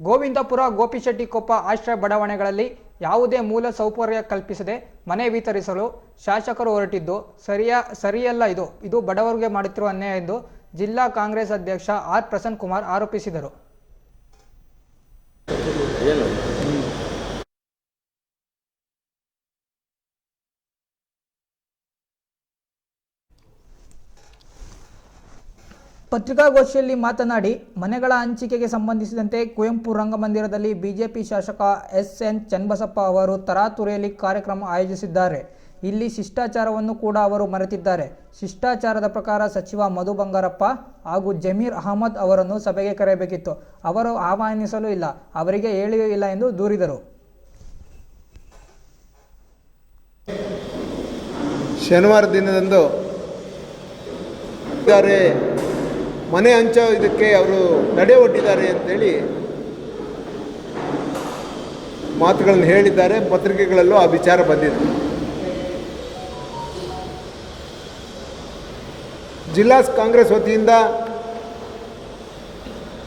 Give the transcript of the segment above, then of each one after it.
ಗೋವಿಂದಪುರ, ಗೋಪಿಶೆಟ್ಟಿಕೊಪ್ಪ ಆಶ್ರಯ ಬಡಾವಣೆಗಳಲ್ಲಿ ಯಾವುದೇ ಮೂಲ ಸೌಕರ್ಯ ಕಲ್ಪಿಸದೆ ಮನೆ ವಿತರಿಸಲು ಶಾಸಕರು ಹೊರಟಿದ್ದು, ಸರಿಯ, ಸರಿಯಲ್ಲ ಇದು. ಇದು ಬಡವರಿಗೆ ಮಾಡುತ್ತಿರುವ ಅನ್ಯಾಯ ಎಂದು ಜಿಲ್ಲಾ ಕಾಂಗ್ರೆಸ್ ಅಧ್ಯಕ್ಷ ಆರ್ ಪ್ರಸನ್ನ ಕುಮಾರ್ ಆರೋಪಿಸಿದರು ಪತ್ರಿಕಾಗೋಷ್ಠಿಯಲ್ಲಿ ಮಾತನಾಡಿ, ಮನೆಗಳ ಹಂಚಿಕೆಗೆ ಸಂಬಂಧಿಸಿದಂತೆ ಕುವೆಂಪು ರಂಗಮಂದಿರದಲ್ಲಿ ಬಿಜೆಪಿ ಶಾಸಕ ಎಸ್ ಎನ್ ಚನ್ನಬಸಪ್ಪ ಅವರು ತರಾತುರಿಯಲ್ಲಿ ಕಾರ್ಯಕ್ರಮ ಆಯೋಜಿಸಿದ್ದಾರೆ. ಇಲ್ಲಿ ಶಿಷ್ಟಾಚಾರವನ್ನು ಕೂಡ ಅವರು ಮರೆತಿದ್ದಾರೆ. ಶಿಷ್ಟಾಚಾರದ ಪ್ರಕಾರ ಸಚಿವ ಮಧು ಬಂಗಾರಪ್ಪ ಹಾಗೂ ಜಮೀರ್ ಅಹಮದ್ ಅವರನ್ನು ಸಭೆಗೆ ಕರೆಯಬೇಕಿತ್ತು. ಅವರು ಆಹ್ವಾನಿಸಲು ಇಲ್ಲ, ಅವರಿಗೆ ಹೇಳಿಯೂ ಇಲ್ಲ ಎಂದು ದೂರಿದರು. ಶನಿವಾರ ದಿನದಂದು ಮನೆ ಹಂಚೋ ಇದಕ್ಕೆ ಅವರು ತಡೆ ಒಡ್ಡಿದ್ದಾರೆ ಅಂತೇಳಿ ಮಾತುಗಳನ್ನು ಹೇಳಿದ್ದಾರೆ, ಪತ್ರಿಕೆಗಳಲ್ಲೂ ಆ ವಿಚಾರ ಬಂದಿದೆ. ಜಿಲ್ಲಾ ಕಾಂಗ್ರೆಸ್ ವತಿಯಿಂದ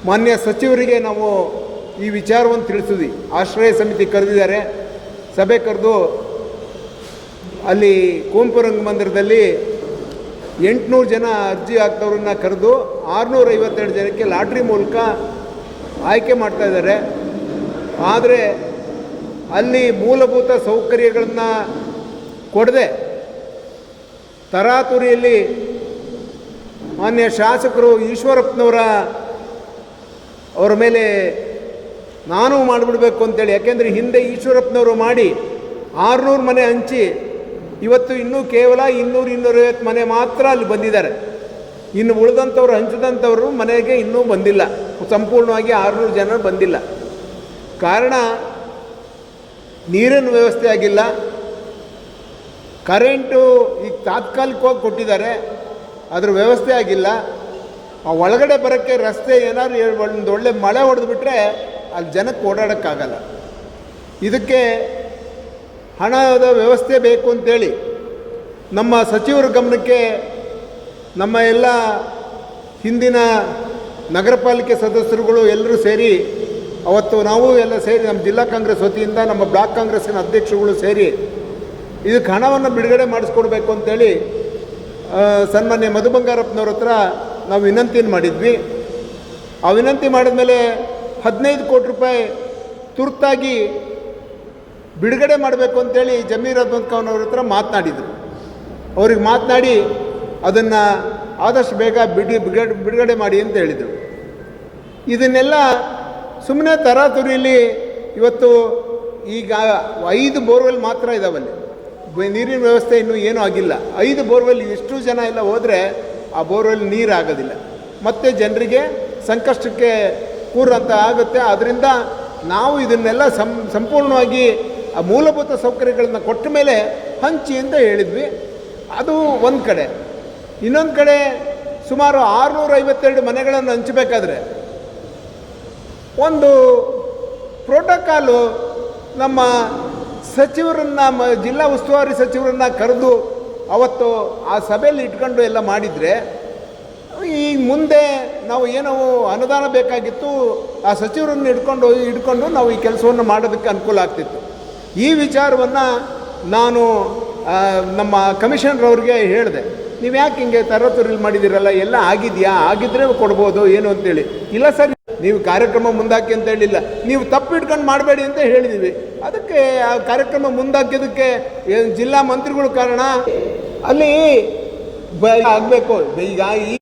ಮಾನ್ಯ ಸಚಿವರಿಗೆ ನಾವು ಈ ವಿಚಾರವನ್ನು ತಿಳಿಸಿದ್ವಿ. ಆಶ್ರಯ ಸಮಿತಿ ಕರೆದಿದ್ದಾರೆ. ಸಭೆ ಕರೆದು ಅಲ್ಲಿ ಕುವೆಂಪು ರಂಗಮಂದಿರದಲ್ಲಿ ಎಂಟುನೂರು ಜನ ಅರ್ಜಿ ಹಾಕ್ದವ್ರನ್ನ ಕರೆದು ಆರುನೂರ ಐವತ್ತೆರಡು ಜನಕ್ಕೆ ಲಾಟ್ರಿ ಮೂಲಕ ಆಯ್ಕೆ ಮಾಡ್ತಾ ಇದ್ದಾರೆ. ಆದರೆ ಅಲ್ಲಿ ಮೂಲಭೂತ ಸೌಕರ್ಯಗಳನ್ನು ಕೊಡದೆ ತರಾತುರಿಯಲ್ಲಿ ಮಾನ್ಯ ಶಾಸಕರು ಈಶ್ವರಪ್ಪನವರ ಅವರ ಮೇಲೆ ನಾನು ಮಾಡಿಬಿಡ್ಬೇಕು ಅಂತೇಳಿ, ಯಾಕೆಂದರೆ ಹಿಂದೆ ಈಶ್ವರಪ್ಪನವರು ಮಾಡಿ ಆರುನೂರು ಮನೆ ಹಂಚಿ ಇವತ್ತು ಇನ್ನೂ ಕೇವಲ ಇನ್ನೂರು ಇನ್ನೂರೈವತ್ತು ಮನೆ ಮಾತ್ರ ಅಲ್ಲಿ ಬಂದಿದ್ದಾರೆ. ಇನ್ನು ಉಳಿದಂಥವ್ರು, ಹಂಚಿದಂಥವ್ರು ಮನೆಗೆ ಇನ್ನೂ ಬಂದಿಲ್ಲ. ಸಂಪೂರ್ಣವಾಗಿ ಆರುನೂರು ಜನ ಬಂದಿಲ್ಲ. ಕಾರಣ, ನೀರಿನ ವ್ಯವಸ್ಥೆ ಆಗಿಲ್ಲ. ಕರೆಂಟು ಈಗ ತಾತ್ಕಾಲಿಕವಾಗಿ ಕೊಟ್ಟಿದ್ದಾರೆ. ಅದ್ರ ವ್ಯವಸ್ಥೆ ಆಗಿಲ್ಲ. ಆ ಒಳಗಡೆ ಬರೋಕ್ಕೆ ರಸ್ತೆ ಏನಾದ್ರು ಒಂದು ಒಳ್ಳೆ ಮಳೆ ಹೊಡೆದ್ಬಿಟ್ರೆ ಅಲ್ಲಿ ಜನಕ್ಕೆ ಓಡಾಡೋಕ್ಕಾಗಲ್ಲ. ಇದಕ್ಕೆ ಹಣದ ವ್ಯವಸ್ಥೆ ಬೇಕು ಅಂತೇಳಿ ನಮ್ಮ ಸಚಿವರ ಗಮನಕ್ಕೆ ನಮ್ಮ ಎಲ್ಲ ಹಿಂದಿನ ನಗರ ಪಾಲಿಕೆ ಸದಸ್ಯರುಗಳು ಎಲ್ಲರೂ ಸೇರಿ ಅವತ್ತು ನಾವು ಎಲ್ಲ ಸೇರಿ ನಮ್ಮ ಜಿಲ್ಲಾ ಕಾಂಗ್ರೆಸ್ ವತಿಯಿಂದ ನಮ್ಮ ಬ್ಲಾಕ್ ಕಾಂಗ್ರೆಸ್ಸಿನ ಅಧ್ಯಕ್ಷರುಗಳು ಸೇರಿ ಇದಕ್ಕೆ ಹಣವನ್ನು ಬಿಡುಗಡೆ ಮಾಡಿಸ್ಕೊಡ್ಬೇಕು ಅಂತೇಳಿ ಸನ್ಮಾನ್ಯ ಮಧು ಬಂಗಾರಪ್ಪನವ್ರ ಹತ್ರ ನಾವು ವಿನಂತಿಯನ್ನು ಮಾಡಿದ್ವಿ. ಆ ವಿನಂತಿ ಮಾಡಿದ್ಮೇಲೆ ಹದಿನೈದು ಕೋಟಿ ರೂಪಾಯಿ ತುರ್ತಾಗಿ ಬಿಡುಗಡೆ ಮಾಡಬೇಕು ಅಂತೇಳಿ ಜಮೀರ್ ಅಹ್ಮದ್ ಖಾನ್ ಅವ್ರ ಹತ್ರ ಮಾತನಾಡಿದರು. ಅವ್ರಿಗೆ ಮಾತನಾಡಿ ಅದನ್ನು ಆದಷ್ಟು ಬೇಗ ಬಿಡಿ ಬಿಡುಗಡೆ ಮಾಡಿ ಅಂತ ಹೇಳಿದರು. ಇದನ್ನೆಲ್ಲ ಸುಮ್ಮನೆ ತರಾತುರಿಯಲ್ಲಿ ಇವತ್ತು ಈಗ ಐದು ಬೋರ್ವೆಲ್ ಮಾತ್ರ ಇದಾವಲ್ಲಿ. ನೀರಿನ ವ್ಯವಸ್ಥೆ ಇನ್ನೂ ಏನೂ ಆಗಿಲ್ಲ. ಐದು ಬೋರ್ವೆಲ್ ಎಷ್ಟು ಜನ ಎಲ್ಲ ಹೋದರೆ ಆ ಬೋರ್ವೆಲ್ ನೀರು ಆಗೋದಿಲ್ಲ. ಮತ್ತು ಜನರಿಗೆ ಸಂಕಷ್ಟಕ್ಕೆ ಕೂರಂತ ಆಗುತ್ತೆ. ಅದರಿಂದ ನಾವು ಇದನ್ನೆಲ್ಲ ಸಂ, ಸಂಪೂರ್ಣವಾಗಿ ಆ ಮೂಲಭೂತ ಸೌಕರ್ಯಗಳನ್ನು ಕೊಟ್ಟ ಮೇಲೆ ಹಂಚಿ ಅಂತ ಹೇಳಿದ್ವಿ. ಅದು ಒಂದು ಕಡೆ. ಇನ್ನೊಂದು ಕಡೆ ಸುಮಾರು ಆರುನೂರ ಐವತ್ತೆರಡು ಮನೆಗಳನ್ನು ಹಂಚಬೇಕಾದ್ರೆ ಒಂದು ಪ್ರೋಟೋಕಾಲು ನಮ್ಮ ಸಚಿವರನ್ನ, ಮ, ಜಿಲ್ಲಾ ಉಸ್ತುವಾರಿ ಸಚಿವರನ್ನ ಕರೆದು ಅವತ್ತು ಆ ಸಭೆಯಲ್ಲಿ ಇಟ್ಕೊಂಡು ಎಲ್ಲ ಮಾಡಿದರೆ ಈ ಮುಂದೆ ನಾವು ಏನೋ ಅನುದಾನ ಬೇಕಾಗಿತ್ತು, ಆ ಸಚಿವರನ್ನು ಹಿಡ್ಕೊಂಡು ಇಟ್ಕೊಂಡು ನಾವು ಈ ಕೆಲಸವನ್ನು ಮಾಡೋದಕ್ಕೆ ಅನುಕೂಲ ಆಗ್ತಿತ್ತು. ಈ ವಿಚಾರವನ್ನು ನಾನು ನಮ್ಮ ಕಮಿಷನರ್ ಅವ್ರಿಗೆ ಹೇಳಿದೆ. ನೀವು ಯಾಕೆ ಹಿಂಗೆ ತರತುರಿಲಿ ಮಾಡಿದ್ದೀರಲ್ಲ ಎಲ್ಲ ಆಗಿದೆಯಾ? ಆಗಿದ್ರೆ ಕೊಡ್ಬೋದು, ಏನು ಅಂತೇಳಿ. ಇಲ್ಲ ಸರ್, ನೀವು ಕಾರ್ಯಕ್ರಮ ಮುಂದಾಕಿ ಅಂತ ಹೇಳಿಲ್ಲ. ನೀವು ತಪ್ಪು ಇಟ್ಕೊಂಡು ಮಾಡಬೇಡಿ ಅಂತ ಹೇಳಿದ್ದೀವಿ ಅದಕ್ಕೆ ಆ ಕಾರ್ಯಕ್ರಮ ಮುಂದಾಕಿದ್ದಕ್ಕೆ ಜಿಲ್ಲಾ ಮಂತ್ರಿಗಳು ಕಾರಣ? ಅಲ್ಲಿ ಆಗಬೇಕು. ಈಗ ಈ